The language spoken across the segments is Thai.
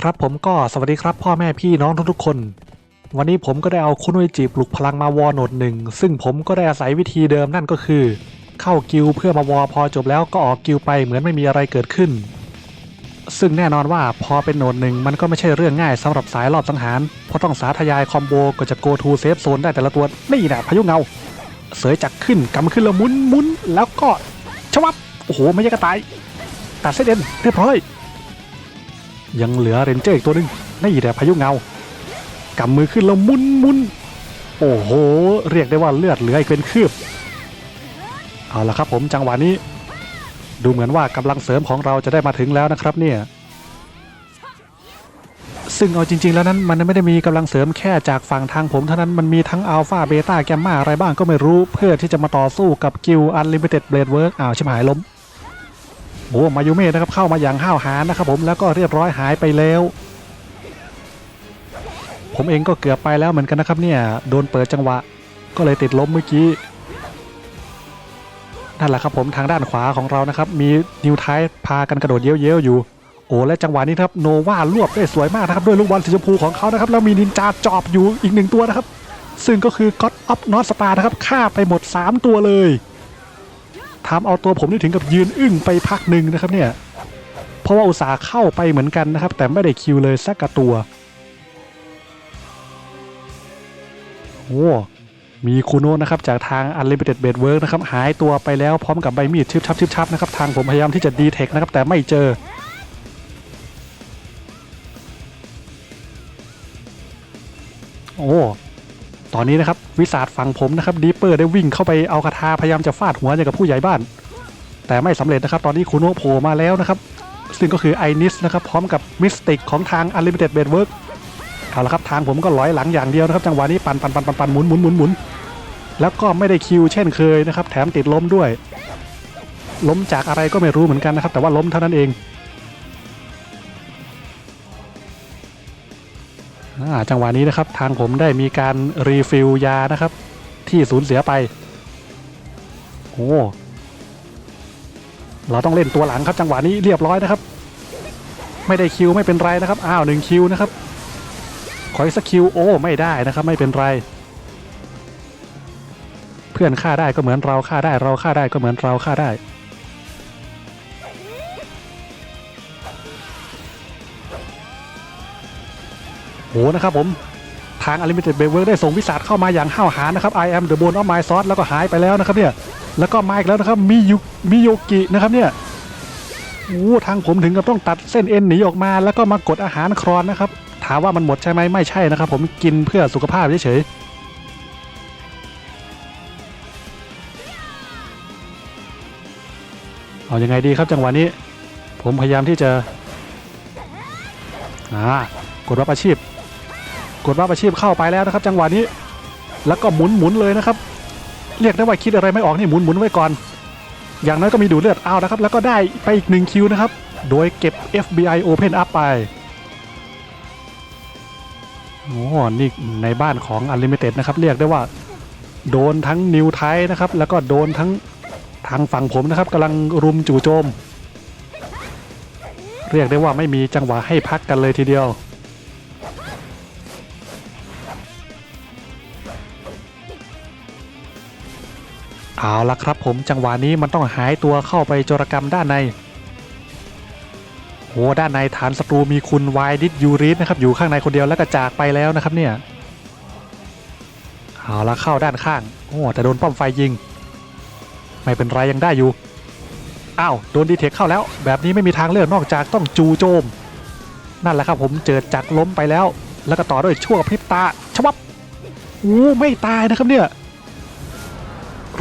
ครับผมก็สวัสดีครับพ่อแม่พี่น้องทุกๆคน วันนี้ผมก็ได้เอาคุณวิจิปลุกพลังมาวอโหนดหนึ่งซึ่งผมก็ได้อาศัยวิธีเดิมนั่นก็คือ เข้ากิลเพื่อมาวอพอจบแล้วก็ออกกิลไปเหมือนไม่มีอะไรเกิดขึ้น ซึ่งแน่นอนว่าพอเป็นโหนดหนึ่งมันก็ไม่ใช่เรื่องง่ายสำหรับสายรอบสังหารเพราะต้องสาธยายคอมโบก็จะ go to safe zone ได้แต่ละตัวนี่แหละพายุเงา เสยจักขึ้นกำขึ้นแล้วมุนมุนแล้วก็ชวับโอ้โหไม่ใช่กระตายตัดเส้นเอ็นเรียบร้อย ยังเหลือเรนเจอร์อีกตัวหนึ่งนี่แหละพายุเงากำมือขึ้นแล้วมุนมุนโอ้โห เรียกได้ว่าเลือดเหลืออีกเป็นคืบ เอาละครับผมจังหวะนี้ ดูเหมือนว่ากำลังเสริมของเราจะได้มาถึงแล้วนะครับเนี่ย ซึ่งเอาจริง ๆ แล้วนั้นมันไม่ได้มีกำลังเสริมแค่จากฝั่งทางผมเท่านั้นมันมีทั้งอัลฟาเบต้าแกมมาอะไรบ้างก็ไม่รู้เพื่อที่จะมาต่อสู้กับกิลอันลิมิเต็ดเบลดเวิร์กอ้าวชิบหายล้ม โอ้มายูเม่นะครับเข้ามาอย่างห้าวหาญนะครับผมแล้วก็เรียบร้อยหายไปแล้ว ผมเองก็เกือบไปแล้วเหมือนกันนะครับเนี่ยโดนเปิดจังหวะ ก็เลยติดล้มเมื่อกี้นั่นแหละครับผมทางด้านขวาของเรานะครับ มีนิวไทป์พากันกระโดดเย้ยวๆอยู่ โอ้และจังหวะนี้ครับโนวารวบได้สวยมากนะครับ ด้วยลูกบอลสีชมพูของเขานะครับแล้วมีนินจาจอบอยู่อีกหนึ่งตัวนะครับ ซึ่งก็คือ God of North Star นะครับฆ่าไปหมด 3 ตัวเลย ทำเอาตัวผมนี่ถึงกับยืนอึ้งไปพักหนึ่งนะครับเนี่ย เพราะว่าอุตสาห์เข้าไปเหมือนกันนะครับ แต่ไม่ได้คิวเลยสักกระตัว โอ้มีคูโนะนะครับจากทาง Unlimited b e d Work นะครับหายตัวไปแล้วพร้อมกับใบมีดชิบชับชิบชับนะครับทางผมพยายามที่จะดีเทคนะครับแต่ไม่เจอ โอ้ อนนี้นะครับวิสาดฝั่งผมนะครับดีเปอร์ได้วิ่งเข้าไปเอาคาถาพยายามจะฟาดหัวอย่างกับผู้ใหญ่บ้าน แต่ไม่สำเร็จนะครับ ตอนนี้คูโนะโผล่มาแล้วนะครับ ซึ่งก็คือไอนิสนะครับพร้อมกับมิสติกของทาง Unlimited b e d Work เอาละครับทางผมก็ลอยหลังอย่างเดียวนะครับ จังหวะนี้ปันปันปันปันปันหมุนหมุนหมุนหมุนแล้วก็ไม่ได้คิวเช่นเคยนะครับ แถมติดล้มด้วย ล้มจากอะไรก็ไม่รู้เหมือนกันนะครับ แต่ว่าล้มเท่านั้นเอง จังหวะนี้นะครับทางผมได้มีการรีฟิลยานะครับ ที่สูญเสียไปโอ้เราต้องเล่นตัวหลังครับจังหวะนี้เรียบร้อยนะครับ ไม่ได้คิวไม่เป็นไรนะครับอ้าวหนึ่งคิวนะครับขออีกสักคิวโอ้ไม่ได้นะครับไม่เป็นไร เพื่อนฆ่าได้ก็เหมือนเราฆ่าได้เราฆ่าได้ก็เหมือนเราฆ่าได้ โหนะครับผมทาง Unlimited b e w e r ได้ส่งวิสาดเข้ามาอย่างห้าวหาญนะครับ I am the bone of my sword แล้วก็หายไปแล้วนะครับเนี่ยแล้วก็มาอีกแล้วนะครับมิยุมิโยกินะครับเนี่ยโอ้ทางผมถึงกับต้องตัดเส้นเอ็นหนีออกมา แล้วก็มากดอาหารครอนนะครับ ถามว่ามันหมดใช่ไหมไม่ใช่นะครับ ผมกินเพื่อสุขภาพเฉยเอาอยังไงดีครับจังหวะนี้ ผมพยายามที่จะอ่ากดรับอาชีพ กดรับอาชีพเข้าไปแล้วนะครับ จังหวะนี้ แล้วก็หมุนหมุนเลยนะครับ เรียกได้ว่าคิดอะไรไม่ออกนี่หมุนหมุนไว้ก่อน อย่างน้อยก็มีดูเลือดเอานะครับ แล้วก็ได้ไปอีกหนึ่งคิวนะครับ โดยเก็บ FBI Open Up ไปโอ้นี่ในบ้านของ Unlimited นะครับ เรียกได้ว่า โดนทั้งนิวไทนะครับ แล้วก็โดนทั้งทางฝั่งผมนะครับกำลังรุมจู่โจม เรียกได้ว่าไม่มีจังหวะให้พักกันเลยทีเดียว เอาละครับผมจังหวะนี้มันต้องหายตัวเข้าไปโจรกรรมด้านในโหด้านในฐานศัตรูมีคุณวายดิสยูริสนะครับอยู่ข้างในคนเดียวแล้วก็จากไปแล้วนะครับเนี่ยเอาละเข้าด้านข้างโอ้แต่โดนป้อมไฟยิง ไม่เป็นไรยังได้อยู่อ้าวโดนดีเทคเข้าแล้ว แบบนี้ไม่มีทางเลือกนอกจากต้องจูโจม นั่นแหละครับผมเจอจักรล้มไปแล้ว แล้วก็ต่อด้วยชั่วพริบตาชวับโอ้ไม่ตายนะครับเนี่ย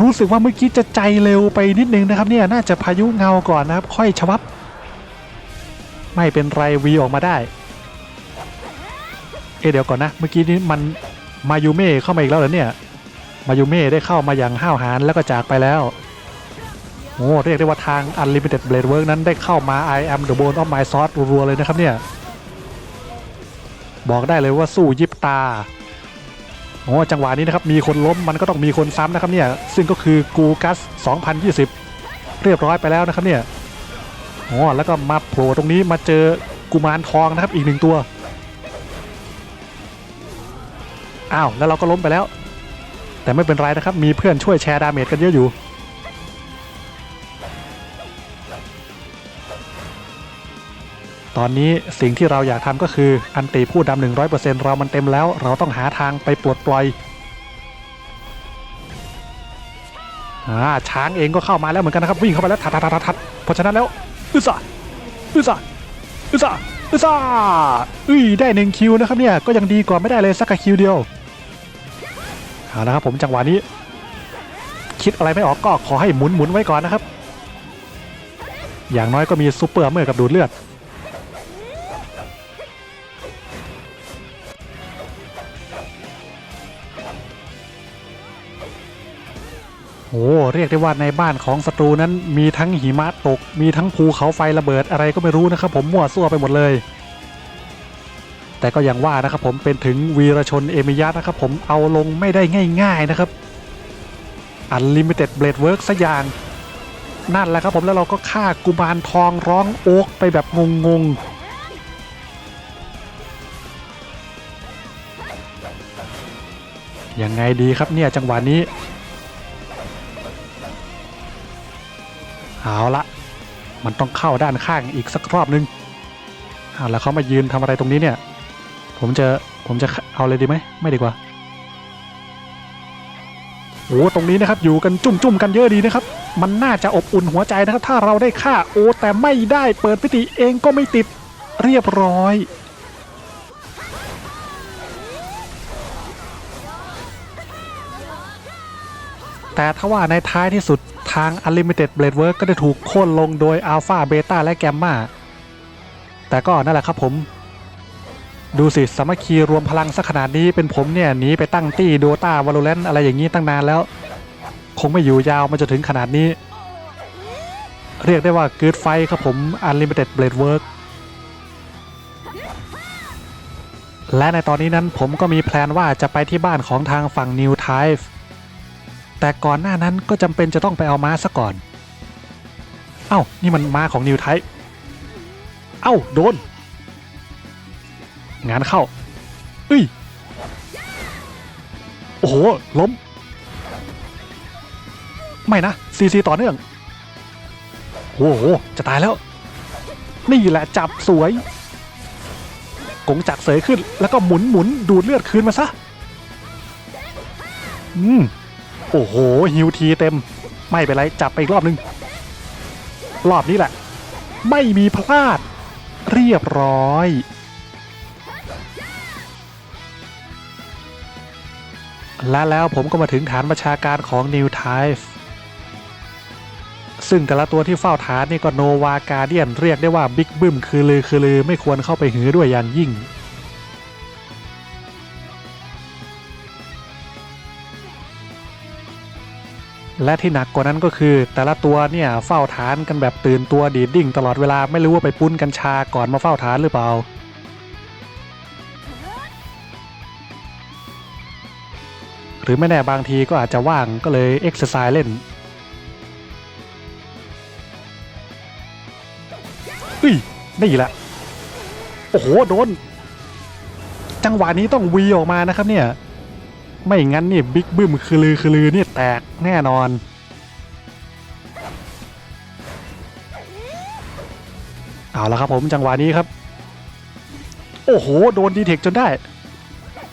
รู้สึกว่าเมื่อกี้จะใจเร็วไปนิดนึงนะครับเนี่ยน่าจะพายุเงาก่อนนะครับ ค่อยชวับ ไม่เป็นไรวีออกมาได้ เอเดี๋ยวก่อนนะ เมื่อกี้นี้มันมายูเม่เข้ามาอีกแล้วเหรอเนี่ยมายูเม่ได้เข้ามาอย่างห้าวหาญแล้วก็จากไปแล้วโอ้เรียกได้ว่าทาง Unlimited Blade Work นั้นได้เข้ามา I am the bone of my sword รัวๆเลยนะครับเนี่ย บอกได้เลยว่าสู้ยิบตา โอ้จังหวะนี้นะครับมีคนล้มมันก็ต้องมีคนซ้ำนะครับเนี่ยซึ่งก็คือกูกัส 2020 เรียบร้อยไปแล้วนะครับเนี่ยโอ้แล้วก็มาโผล่ตรงนี้มาเจอกุมารทองนะครับอีกหนึ่งตัวอ้าวแล้วเราก็ล้มไปแล้ว แต่ไม่เป็นไรนะครับมีเพื่อนช่วยแชร์ดาเมจกันเยอะอยู่ ตอนนี้สิ่งที่เราอยากทำก็คืออันตีผู้ดำหนึ่งร้อยเปอร์เซ็นต์เรามันเต็มแล้ว เราต้องหาทางไปปลดปล่อยอ่าช้างเองก็เข้ามาแล้วเหมือนกันนะครับวิ่งเข้าไปแล้วทัดทัดทัดทัดเพราะฉะนั้นแล้วอึซ่าอึซ่าอึซ่าอึซ่าอุ้ยได้หนึ่งคิวนะครับเนี่ยก็ยังดีกว่าไม่ได้เลยสักคิวเดียวเอาละครับผมจังหวะนี้ คิดอะไรไม่ออกก็ขอให้หมุนหมุนไว้ก่อนนะครับ อย่างน้อยก็มีซูเปอร์เมอร์กับดูดเลือด เรียกได้ว่าในบ้านของศัตรูนั้นมีทั้งหิมะตก มีทั้งภูเขาไฟระเบิดอะไรก็ไม่รู้นะครับ ผมมั่วซั่วไปหมดเลย แต่ก็อย่างว่านะครับผมเป็นถึงวีรชนเอมิยะนะครับผมเอาลงไม่ได้ง่ายๆนะครับ Unlimited Blade Work สักอย่างนั่นแหละครับผมแล้วเราก็ฆ่ากุมารทองร้องโอ๊กไปแบบงงๆยังไงดีครับเนี่ยจังหวะนี้ เอาละมันต้องเข้าด้านข้างอีกสักรอบนึงเอาแล้วเขามายืนทำอะไรตรงนี้เนี่ย ผมจะผมจะเอาเลยดีไหมไม่ดีกว่าโอ้ตรงนี้นะครับอยู่กันจุ่มๆกันเยอะดีนะครับ มันน่าจะอบอุ่นหัวใจนะครับ ถ้าเราได้ฆ่าโอ้แต่ไม่ได้เปิดพิธีเองก็ไม่ติดเรียบร้อย แต่ถ้าว่าในท้ายที่สุดทาง Unlimited Blade Work ก็ได้ถูกโค่นลงโดย Alpha Beta และ Gamma แต่ก็นั่นแหละครับผม ดูสิสามัคคีรวมพลังสักขนาดนี้เป็นผมเนี่ยหนีไปตั้งตี้โดตาวาโลแรนอะไรอย่างนี้ตั้งนานแล้ว คงไม่อยู่ยาวมาจนถึงขนาดนี้ เรียกได้ว่าเกิดไฟครับผม Unlimited Blade Work และในตอนนี้นั้นผมก็มีแพลนว่าจะไปที่บ้านของทางฝั่ง New Type แต่ก่อนหน้านั้นก็จำเป็นจะต้องไปเอาม้าซะก่อน เอ้า นี่มันม้าของนิวไทป์เอ้า โดน งานเข้าเอ้ย โอ้โห ล้ม ไม่นะซีซีต่อเนื่อง โอ้โห จะตายแล้ว นี่แหละจับสวย กงจักรเสยขึ้น แล้วก็หมุนหมุนดูดเลือดคืนมาซะ อืม อ้โหฮิวทีเต็ม ไม่เป็นไร จับไปอีกรอบนึง รอบนี้แหละ ไม่มีพลาด เรียบร้อยและแล้วผมก็มาถึงฐานประชาการของ New Type ซึ่งแต่ละตัวที่เฝ้าฐานนี่ก็โนวาการเดียนเรียกได้ว่าบิ๊กบึ้มคือลือคือลือไม่ควรเข้าไปหือด้วยอย่างยิ่ง และที่หนักกว่านั้นก็คือ แต่ละตัวเนี่ยเฝ้าฐานกันแบบตื่นตัวดีดดิ้งตลอดเวลาไม่รู้ว่าไปปุ้นกัญชาก่อนมาเฝ้าฐานหรือเปล่าหรือไม่แน่บางทีก็อาจจะว่างก็เลยเอ็กซ์ไซส์เล่นอุ้ยนี่แหละ โอ้โห โดน จังหวะนี้ต้องวีออกมานะครับเนี่ย ไม่งั้นนี่บิ๊กบึ้มคือลือคือลือนี่แตกแน่นอน เอาละครับผมจังหวะนี้ครับ โอ้โห โดนดีเทคจนได้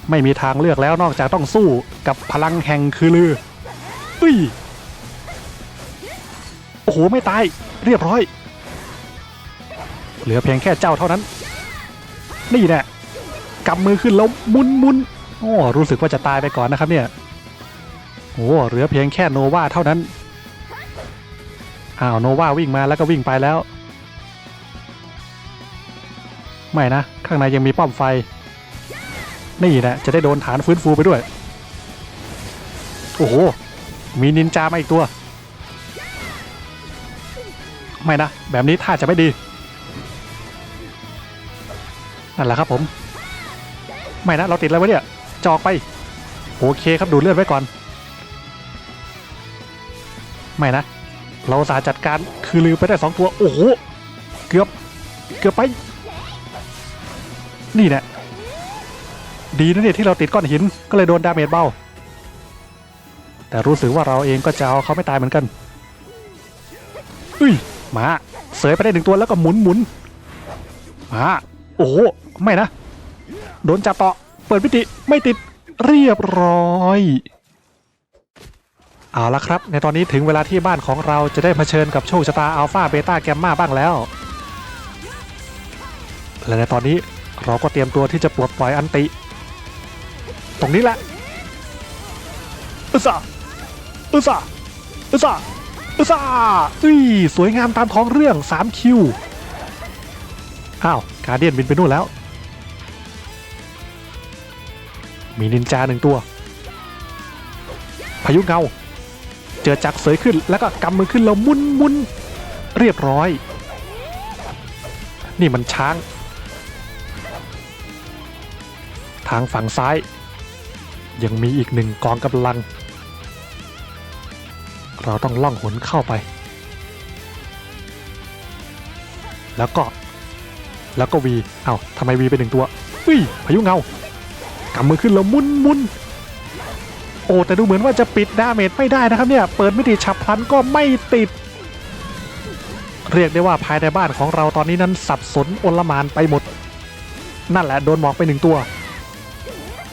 ไม่มีทางเลือกแล้วนอกจากต้องสู้กับพลังแห่งคือลืออุ้ยโอ้โห ไม่ตาย เรียบร้อย เหลือเพียงแค่เจ้าเท่านั้น นี่แน่กำมือขึ้นแล้วมุนมุน โอ้รู้สึกว่าจะตายไปก่อนนะครับเนี่ยโอ้เหลือเพียงแค่โนวาเท่านั้นอ้าวโนวาวิ่งมาแล้วก็วิ่งไปแล้ว ไม่นะ ข้างในยังมีป้อมไฟ นี่นะจะได้โดนฐานฟื้นฟูไปด้วย โอ้โห มีนินจามาอีกตัว ไม่นะ แบบนี้ท่าจะไม่ดี นั่นแหละครับผม ไม่นะ เราติดอะไรวะเนี่ย จอกไป โอเคครับดูเลือดไว้ก่อน ไม่นะ เราสาจัดการคือลืมไปได้สองตัว โอ้โห เกือบ เกือบไป นี่แหละดีนะเนี่ยที่เราติดก้อนหินก็เลยโดนดาเมจเบา แต่รู้สึกว่าเราเองก็จะเอาเขาไม่ตายเหมือนกันอุ้ยมาเสยไปได้หนึ่งตัวแล้วก็หมุนหมุนมาโอ้โหไม่นะ โดนจับต่อ เปิดพิติไม่ติดเรียบร้อยเอาละครับ ในตอนนี้ถึงเวลาที่บ้านของเราจะได้เผชิญกับโชคชะตาอัลฟาเบต้าแกมมาบ้างแล้ว และในตอนนี้เราก็เตรียมตัวที่จะปลดปล่อยอันติ ตรงนี้แหละอุซ่าอุซ่าอุซ่าอุซ่าอุ้ยสวยงามตามท้องเรื่อง3คิว อ้าว กาเดียนบินไปนู่นแล้ว มีนินจาหนึ่งตัว พายุเงา เจอจักเสยขึ้นแล้วก็กำมือขึ้นแล้วมุนมุนเรียบร้อย นี่มันช้าง ทางฝั่งซ้าย ยังมีอีกหนึ่งกองกำลัง เราต้องล่องหนเข้าไป แล้วก็แล้วก็วี เอ้าทำไมวีเป็นหนึ่งตัวอุ้ยพายุเงา กำมือขึ้นแล้วมุนมุนโอ้แต่ดูเหมือนว่าจะปิดดาเมจไม่ได้นะครับเนี่ย เปิดมิติฉับพลันก็ไม่ติด เรียกได้ว่าภายในบ้านของเราตอนนี้นั้นสับสนโอลมานไปหมด นั่นแหละโดนหมอกไปหนึ่งตัว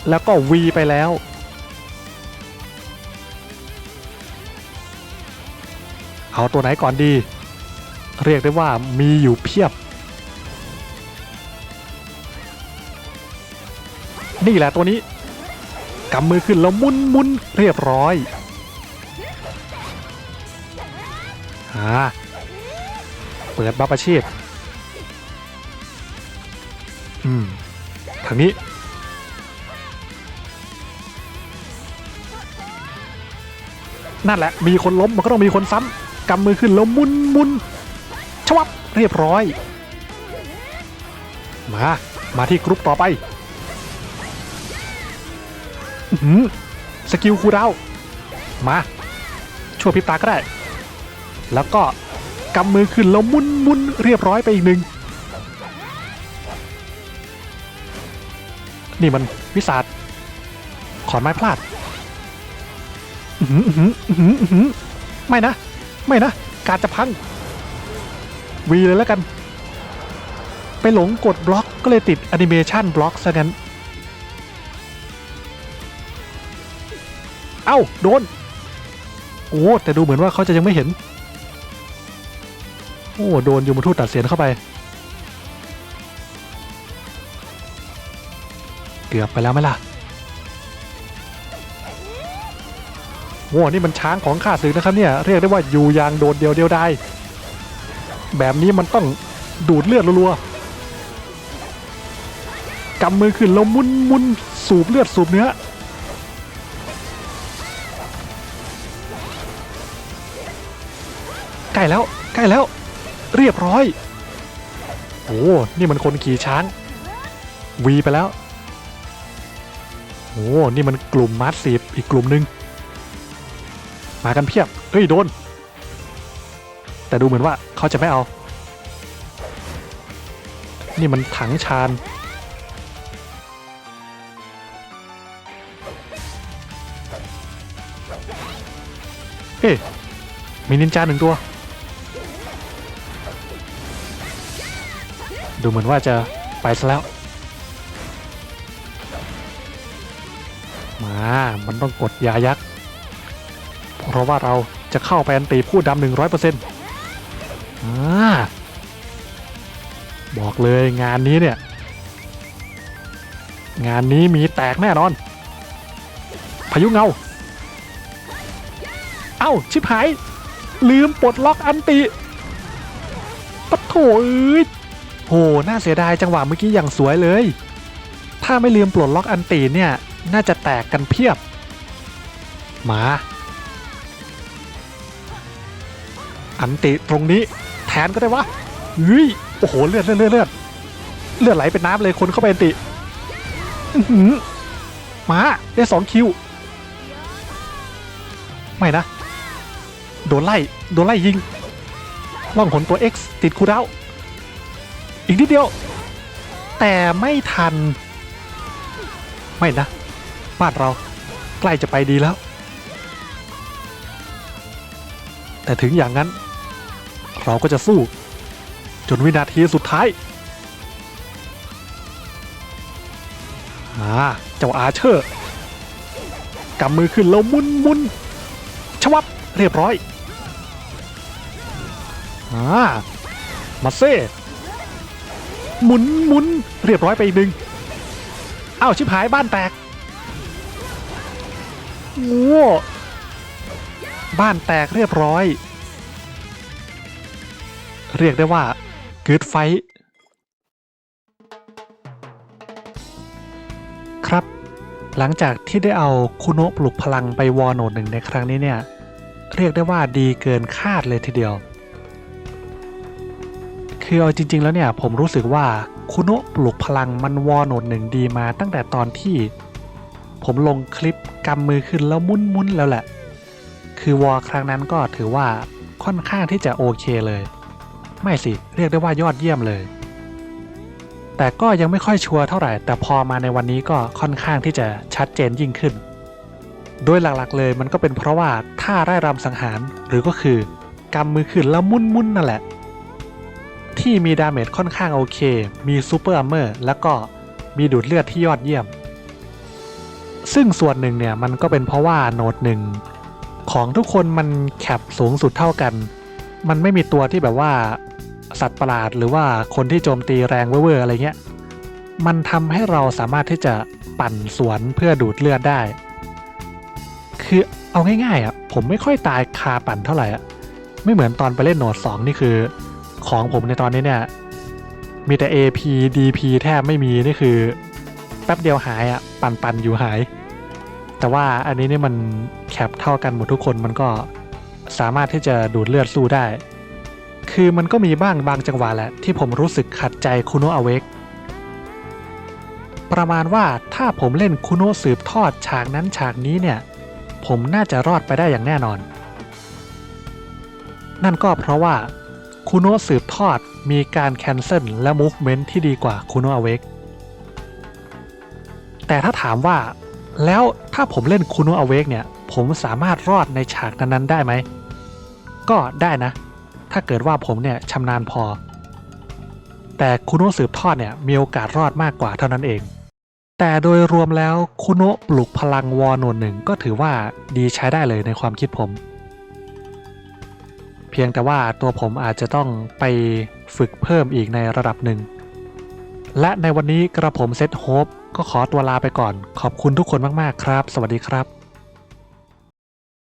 แล้วก็วีไปแล้วเอาตัวไหนก่อนดี เรียกได้ว่ามีอยู่เพียบ นี่แหละตัวนี้กำมือขึ้นแล้วมุนมุนเรียบร้อยอ่าเปิดบัฟอาชีพ อืมทางนี้นั่นแหละ มีคนล้มมันก็ต้องมีคนซ้ำกำมือขึ้นแล้วมุนมุนชวับเรียบร้อย มา มาที่กรุ๊ปต่อไป สกิลคูดาวมาช่วยพิบตาก็ได้ แล้วก็กำมือขึ้นแล้วมุนมุนเรียบร้อยไปอีกหนึ่งนี่มันวิสาดขอนไม้พลาดอื้อหืออื้อหืออื้อหืออื้อหือไม่นะ ไม่นะ การจะพัง วีเลยแล้วกัน ไปหลงกดบล็อกก็เลยติดแอนิเมชันบล็อกซะงั้น อ้าโดน โอ้แต่ดูเหมือนว่าเขาจะยังไม่เห็น โอ้โดนยูมทูตตัดเสียนเข้าไป เกือบไปแล้วไหมล่ะโอ้นี่มันช้างของข้าศึกนะครับเนี่ย เรียกได้ว่าอยู่ยางโดดเดียวเดียวได้แบบนี้มันต้องดูดเลือดรัวๆกำมือขึ้นแล้วมุนมุนสูบเลือดสูบเนื้อ ล้แล้วใกล้แล้ว เรียบร้อยโอ้นี่มันคนขี่ช้างวีไปแล้วโอ้นี่มันกลุ่มมาร์ซีอีกกลุ่มหนึ่งมากันเพียบเฮ้ยโดน แต่ดูเหมือนว่าเขาจะไม่เอา นี่มันถังชานเฮ้ยมีนินจาหนึ่งตัว ดูเหมือนว่าจะไปซะแล้ว มา มันต้องกดยายักษ์ เพราะว่าเราจะเข้าไปอันตีผู้ดำหนึ่งร้อยเปอร์เซ็นต์บอกเลยงานนี้เนี่ย งานนี้มีแตกแน่นอน พายุเงา เอ้า ชิบหาย ลืมปลดล็อกอันติปะโถเอ้ย โห น่าเสียดายจังหวะเมื่อกี้อย่างสวยเลย ถ้าไม่ลืมปลดล็อกอันติเนี่ย น่าจะแตกกันเพียบ มา อันติตรงนี้แทนก็ได้วะเฮ้ย โอ้โห เลือดเลือดเลือดเลือดเลือดไหลเป็นน้ำเลยคนเข้าไปอันติมาได้สองคิว ไม่นะ โดนไล่ โดนไล่ยิงล่องหนตัว X ติดคูลดาว อีกนิดเดียว แต่ไม่ทัน ไม่นะ บ้านเราใกล้จะไปดีแล้ว แต่ถึงอย่างนั้น เราก็จะสู้ จนวินาทีสุดท้ายอ่าเจ้าอาเชอร์กำมือขึ้นแล้วมุนมุนชวับเรียบร้อยอ่ามาเซ่ หมุนหมุนเรียบร้อยไปอีกหนึ่งอ้าวชิบหายบ้านแตกโอ้บ้านแตกเรียบร้อย เรียกได้ว่าเกิดไฟ ครับ หลังจากที่ได้เอาคุโนะปลุกพลังไปวอร์โนดหนึ่งในครั้งนี้เนี่ย เรียกได้ว่าดีเกินคาดเลยทีเดียว คือเอาจริง ๆ แล้วเนี่ยผมรู้สึกว่าคุโนะปลุกพลังมันวอโหนดหนึ่งดีมาตั้งแต่ตอนที่ ผมลงคลิปกำมือขึ้นแล้วมุนๆแล้วแหละ คือวอครั้งนั้นก็ถือว่าค่อนข้างที่จะโอเคเลย ไม่สิ เรียกได้ว่ายอดเยี่ยมเลย แต่ก็ยังไม่ค่อยชัวร์เท่าไหร่ แต่พอมาในวันนี้ก็ค่อนข้างที่จะชัดเจนยิ่งขึ้น โดยหลักๆเลยมันก็เป็นเพราะว่าท่าไร่รำสังหารหรือก็คือกำมือขึ้นแล้วมุ่นๆนั่นแหละ ที่มีดาเมจค่อนข้างโอเค มีซูเปอร์อัมเมอร์แล้วก็มีดูดเลือดที่ยอดเยี่ยม ซึ่งส่วนหนึ่งเนี่ยมันก็เป็นเพราะว่าโนดหนึ่งของทุกคนมันแคปสูงสุดเท่ากัน มันไม่มีตัวที่แบบว่าสัตว์ประหลาดหรือว่าคนที่โจมตีแรงเว่อร์อะไรเงี้ย มันทำให้เราสามารถที่จะปั่นสวนเพื่อดูดเลือดได้ คือเอาง่ายๆอะผมไม่ค่อยตายคาปั่นเท่าไหร่อะ ไม่เหมือนตอนไปเล่นโหนด2นี่คือ ของผมในตอนนี้เนี่ย มีแต่ AP DP แทบไม่มีนี่คือ แป๊บเดียวหายอะปั่นปั่นๆอยู่หาย แต่ว่าอันนี้เนี่ยมันแคปเท่ากันหมดทุกคนมันก็สามารถที่จะดูดเลือดสู้ได้ คือมันก็มีบ้างบางจังหวะแหละ ที่ผมรู้สึกขัดใจคุโนะอเวกประมาณว่าถ้าผมเล่นคุโนะสืบทอดฉากนั้นฉากนี้เนี่ย ผมน่าจะรอดไปได้อย่างแน่นอน นั่นก็เพราะว่า คุโนสืบทอดมีการแคนเซิลและมูฟเมนต์ที่ดีกว่าคุโนอเวกแต่ถ้าถามว่าแล้วถ้าผมเล่นคุโนอเวกเนี่ย ผมสามารถรอดในฉากนั้นๆได้ไหม ก็ได้นะ ถ้าเกิดว่าผมเนี่ยชำนาญพอ แต่คุโนสืบทอดเนี่ยมีโอกาสรอดมากกว่าเท่านั้นเอง แต่โดยรวมแล้วคุโนปลุกพลังวอโนนหนึ่งก็ถือว่าดีใช้ได้เลยในความคิดผม เพียงแต่ว่าตัวผมอาจจะต้องไปฝึกเพิ่มอีกในระดับหนึ่ง และในวันนี้กระผมเซตโฮปก็ขอตัวลาไปก่อน ขอบคุณทุกคนมาก ๆ ครับ สวัสดีครับ